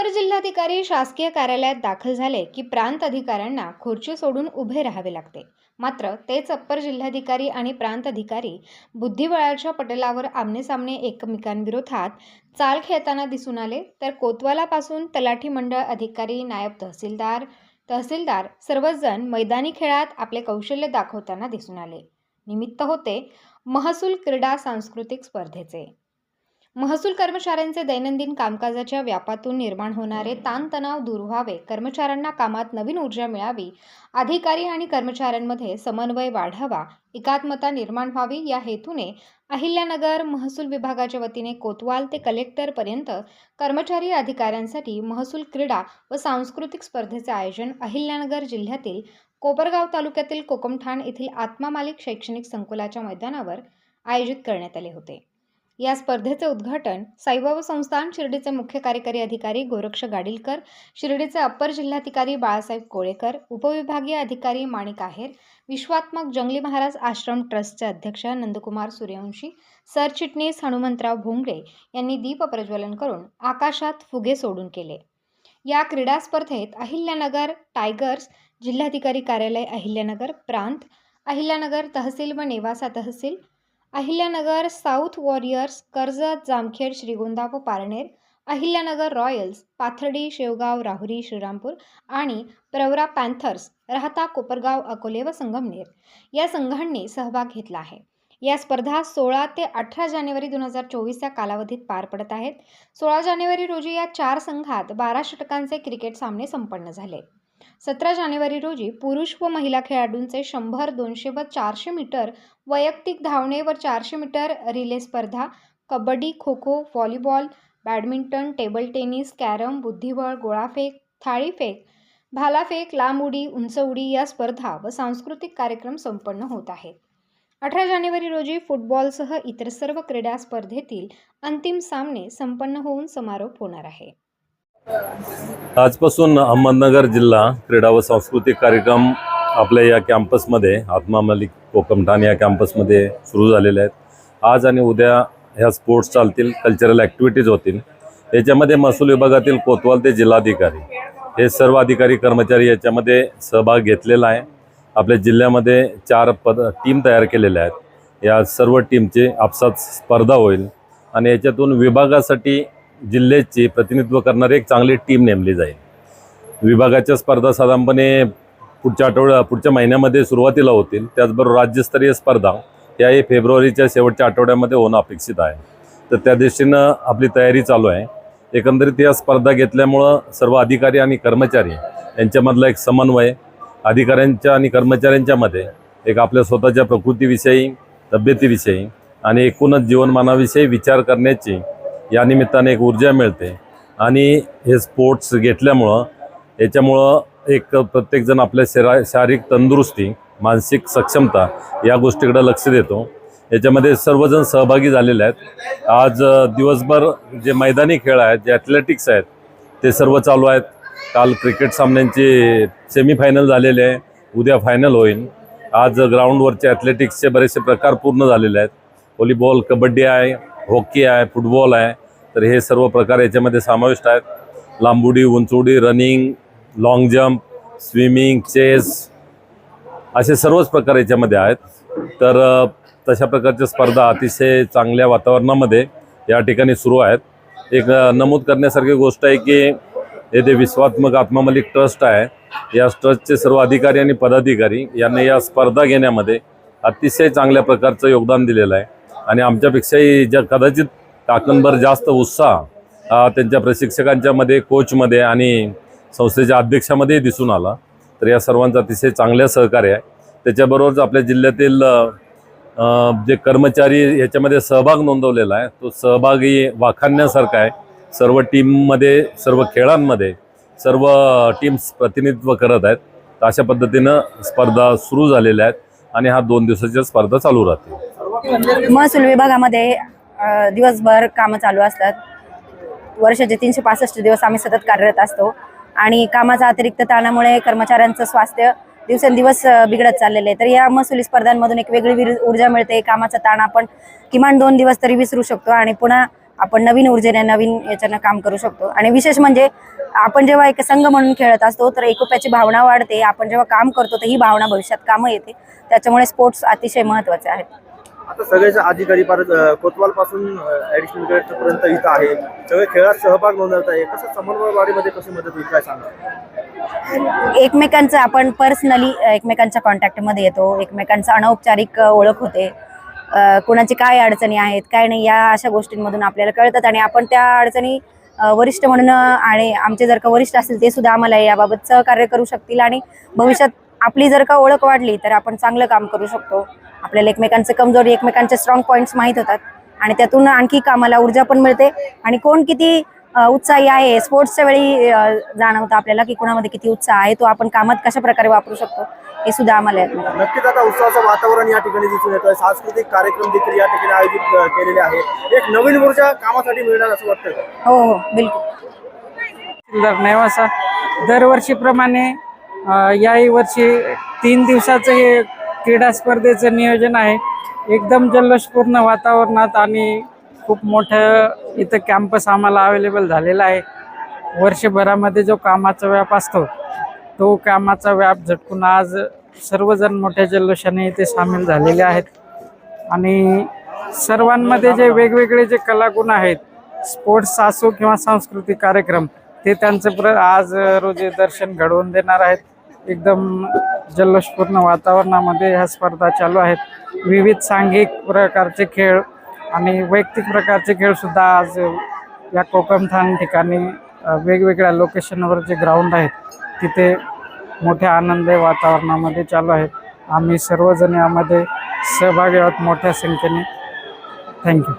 अपर जिल्हाधिकारी शासकीय कार्यालयात दाखल झाले की प्रांत अधिकाऱ्यांना खुर्ची सोडून उभे राहावे लागते. मात्र तेच अप्पर जिल्हाधिकारी आणि प्रांत अधिकारी बुद्धिबळाच्या पटलावर आमनेसामने एकमेकांविरोधात चाल खेळताना दिसून आले तर कोतवालापासून तलाठी मंडळ अधिकारी नायब तहसीलदार तहसीलदार सर्वच जण मैदानी खेळात आपले कौशल्य दाखवताना दिसून आले. निमित्त होते महसूल क्रीडा सांस्कृतिक स्पर्धेचे. महसूल कर्मचाऱ्यांचे दैनंदिन कामकाजाच्या व्यापातून निर्माण होणारे ताणतणाव दूर व्हावे कर्मचाऱ्यांना कामात नवीन ऊर्जा मिळावी अधिकारी आणि कर्मचाऱ्यांमध्ये समन्वय वाढावा एकात्मता निर्माण व्हावी या हेतूने अहिल्यानगर महसूल विभागाच्या वतीने कोतवाल ते कलेक्टरपर्यंत कर्मचारी अधिकाऱ्यांसाठी महसूल क्रीडा व सांस्कृतिक स्पर्धेचे आयोजन अहिल्यानगर जिल्ह्यातील कोपरगाव तालुक्यातील कोकमठाण येथील आत्मा मालिक शैक्षणिक संकुलाच्या मैदानावर आयोजित करण्यात आले होते. या स्पर्धेचे उद्घाटन साईबाबा संस्थान शिर्डीचे मुख्य कार्यकारी अधिकारी गोरक्ष गाडीलकर शिर्डीचे अप्पर जिल्हाधिकारी बाळासाहेब कोळेकर उपविभागीय अधिकारी माणिक आहेर विश्वात्मक जंगली महाराज आश्रम ट्रस्टचे अध्यक्ष नंदकुमार सूर्यवंशी सरचिटणीस हनुमंतराव भोंगडे यांनी दीप प्रज्वलन करून आकाशात फुगे सोडून केले. या क्रीडा स्पर्धेत अहिल्यानगर टायगर्स जिल्हाधिकारी कार्यालय अहिल्यानगर प्रांत अहिल्यानगर तहसील व नेवासा तहसील अहिल्यानगर साऊथ वॉरियर्स कर्जत जामखेड श्रीगोंदा व पारनेर अहिल्यानगर रॉयल्स पाथर्डी शेवगाव राहुरी श्रीरामपूर आणि प्रवरा पॅन्थर्स राहता कोपरगाव अकोले व संगमनेर या संघांनी सहभाग घेतला आहे. या स्पर्धा सोळा ते अठरा जानेवारी दोन हजार चोवीस या कालावधीत पार पडत आहेत. सोळा जानेवारी रोजी या चार संघात बारा षटकांचे क्रिकेट सामने संपन्न झाले. सतरा जानेवारी रोजी पुरुष व महिला खेळाडूंचे शंभर दोनशे व चारशे मीटर वैयक्तिक धावणे व चारशे मीटर रिले स्पर्धा kabaddi kho volleyball badminton table tennis carrom बुद्धिबळ गोळाफेक थाळीफेक भालाफेक लांब उडी उंच उडी या स्पर्धा व सांस्कृतिक कार्यक्रम संपन्न होत आहेत. अठरा जानेवारी रोजी फुटबॉलसह इतर सर्व क्रीडा स्पर्धेतील अंतिम सामने संपन्न होऊन समारोप होणार आहे. आजपासून अहमदनगर जिल्हा क्रीडा व सांस्कृतिक कार्यक्रम आपल्या या कॅम्पसमध्ये आत्मा मलिक कोकमठाण या कॅम्पसमध्ये सुरू झालेले आहेत. आज आणि उद्या ह्या स्पोर्ट्स चालतील कल्चरल ॲक्टिव्हिटीज होतील. याच्यामध्ये महसूल विभागातील कोतवाल ते जिल्हाधिकारी हे सर्व अधिकारी कर्मचारी याच्यामध्ये सहभाग घेतलेला आहे. आपल्या जिल्ह्यामध्ये चार पद टीम तयार केलेल्या आहेत. या सर्व टीमचे आपसात स्पर्धा होईल. आणि याच्यातून विभागासाठी जिल्ह्याचे प्रतिनिधित्व करणारी एक चांगली टीम नेमली जाईल. विभागाच्या स्पर्धा साधारणपणे पुढच्या आठवड्या पुढच्या महिन्यामध्ये सुरुवातीला होतील. त्याचबरोबर राज्यस्तरीय स्पर्धा याही फेब्रुवारीच्या शेवटच्या आठवड्यामध्ये होणं अपेक्षित आहे. तर त्या दृष्टीनं आपली तयारी चालू आहे. एकंदरीत या स्पर्धा घेतल्यामुळं सर्व अधिकारी आणि कर्मचारी यांच्यामधला एक समन्वय अधिकाऱ्यांच्या आणि कर्मचाऱ्यांच्यामध्ये एक आपल्या स्वतःच्या प्रकृतीविषयी तब्येतीविषयी आणि एकूणच जीवनमानाविषयी विचार करण्याची या निमित्ताने एक ऊर्जा मिळते. आणि हे स्पोर्ट्स घेतल्यामुळं याच्यामुळं एक प्रत्येकजण आपल्या शरा शारीरिक तंदुरुस्ती मानसिक सक्षमता या गोष्टीकडे लक्ष देतो. याच्यामध्ये सर्वजण सहभागी झालेले आहेत. आज दिवसभर जे मैदानी खेळ आहेत जे ॲथलेटिक्स आहेत ते सर्व चालू आहेत. काल क्रिकेट सामन्यांचे सेमीफायनल झालेले आहे. उद्या फायनल होईल. आज ग्राउंडवरचे ॲथलेटिक्सचे बरेचसे प्रकार पूर्ण झालेले आहेत. व्हॉलीबॉल कबड्डी आहे. हॉकी आहे फुटबॉल आहे तर हे सर्व प्रकार याच्यामध्ये समाविष्ट आहेत. लांबुडी उंचुडी running long jump swimming chess असे सर्वच प्रकार याच्यामध्ये आहेत. तर तशा प्रकारच्या स्पर्धा अतिशय चांगल्या वातावरणामध्ये या ठिकाणी सुरू आहेत. एक नमूद करण्यासारखी गोष्ट आहे की येथे विश्वात्मक आत्मा मलिक ट्रस्ट आहे. या ट्रस्टचे सर्व अधिकारी आणि पदाधिकारी यांनी या स्पर्धा घेण्यामध्ये अतिशय चांगल्या प्रकारचं योगदान दिलेलं आहे. आणि आमच्यापेक्षाही ज्या कदाचित टाकणभर जास्त उत्साह त्यांच्या त्यांच्या प्रशिक्षकांच्यामध्ये कोचमध्ये आणि संस्थेच्या अध्यक्षामध्येही दिसून आला. तर या सर्वांचं अतिशय चांगल्या सहकार्य आहे. त्याच्याबरोबरच आपल्या जिल्ह्यातील जे कर्मचारी याच्यामध्ये सहभाग नोंदवलेला आहे तो सहभागी वाखाणण्यासारखा आहे. सर्व टीममध्ये सर्व खेळांमध्ये सर्व टीम्स प्रतिनिधित्व करत आहेत. तर अशा पद्धतीनं स्पर्धा सुरू झालेल्या आहेत आणि हा दोन दिवसाच्या स्पर्धा चालू राहतील. महसूल विभागामध्ये दिवसभर कामं चालू असतात. वर्षाचे तीनशे पासष्ट दिवस आम्ही सतत कार्यरत असतो. आणि कामाचा अतिरिक्त ताणामुळे कर्मचाऱ्यांचं स्वास्थ्य दिवसेंदिवस बिघडत चाललेलं आहे. तर या महसुली स्पर्धांमधून एक वेगळी ऊर्जा मिळते. कामाचा ताण आपण किमान दोन दिवस तरी विसरू शकतो आणि पुन्हा आपण नवीन ऊर्जेने नवीन याच्यानं काम करू शकतो. आणि विशेष म्हणजे आपण जेव्हा एक संघ म्हणून खेळत असतो तर एकोप्याची भावना वाढते. आपण जेव्हा काम करतो तर ही भावना भविष्यात कामं येते. त्याच्यामुळे स्पोर्ट्स अतिशय महत्त्वाचे आहेत. आता सगळेच अधिकारी परत कोतवाल पासून ऍडिशनल कलेक्टर पर्यंत इथं आहे. सगळे खेळात सहभाग नोंदवत आहे. कसं समन्वयवाडीमध्ये कशी मदत होईल काय सांगा एकमेकांचं आपण पर्सनली एकमेकांच्या कॉन्टॅक्टमध्ये येतो. एकमेकांचं अनौपचारिक ओळख होते. कुणाची काय अडचणी आहेत काय नाही या अशा गोष्टींमधून आपल्याला कळतात आणि आपण त्या अडचणी वरिष्ठ म्हणून आणि आमचे जर का वरिष्ठ असतील ते सुद्धा आम्हाला याबाबत सहकार्य करू शकतील आणि भविष्यात आपली जर का ओळख वाढली तर आपण चांगलं काम करू शकतो. आपल्याला एकमेकांचे कमजोरी एकमेकांचे स्ट्रॉंग पॉईंट्स माहीत होतात. आणि त्यातून आणखी कामाला ऊर्जा पण मिळते. आणि कोण किती उत्साही आहे स्पोर्ट्सच्या वेळी जाणवतं आपल्याला की कुणामध्ये किती उत्साह आहे तो आपण कामात कशा प्रकारे वापरू शकतो हे सुद्धा आम्हाला येत नाही. नक्कीच आता उत्सवाचं वातावरण या ठिकाणी दिसून येतोय. सांस्कृतिक कार्यक्रम देखील या ठिकाणी आयोजित केलेले आहे एक नवीन ऊर्जा कामासाठी मिळणार असं वाटतं? हो हो बिलकुल. सुंदर नेवासा दरवर्षीप्रमाणे याही वर्षी तीन दिवसाचं हे क्रीडा स्पर्धेचं नियोजन आहे. एकदम जल्लोषपूर्ण वातावरणात आणि खूप मोठं इथं कॅम्पस आम्हाला अवेलेबल झालेला आहे. वर्षभरामध्ये जो कामाचा व्याप असतो तो कामाचा व्याप झटकून आज सर्वजण मोठ्या जल्लोषाने इथे सामील झालेले आहेत. आणि सर्वांमध्ये जे वेगवेगळे जे कलागुण आहेत स्पोर्ट्स असो किंवा सांस्कृतिक कार्यक्रम ते त्यांचं प्र आज रोजी दर्शन घडवून देणार आहेत. एकदम जल्लोषपूर्ण वातावरणामध्ये ह्या स्पर्धा चालू आहेत. विविध सांघिक प्रकारचे खेळ आणि वैयक्तिक प्रकारचे खेळसुद्धा आज या कोकमथान ठिकाणी वेगवेगळ्या लोकेशनवर जे ग्राउंड आहेत तिथे मोठ्या आनंद वातावरणामध्ये चालू आहेत. आम्ही सर्वजण यामध्ये सहभागी आहोत मोठ्या संख्येने. थँक्यू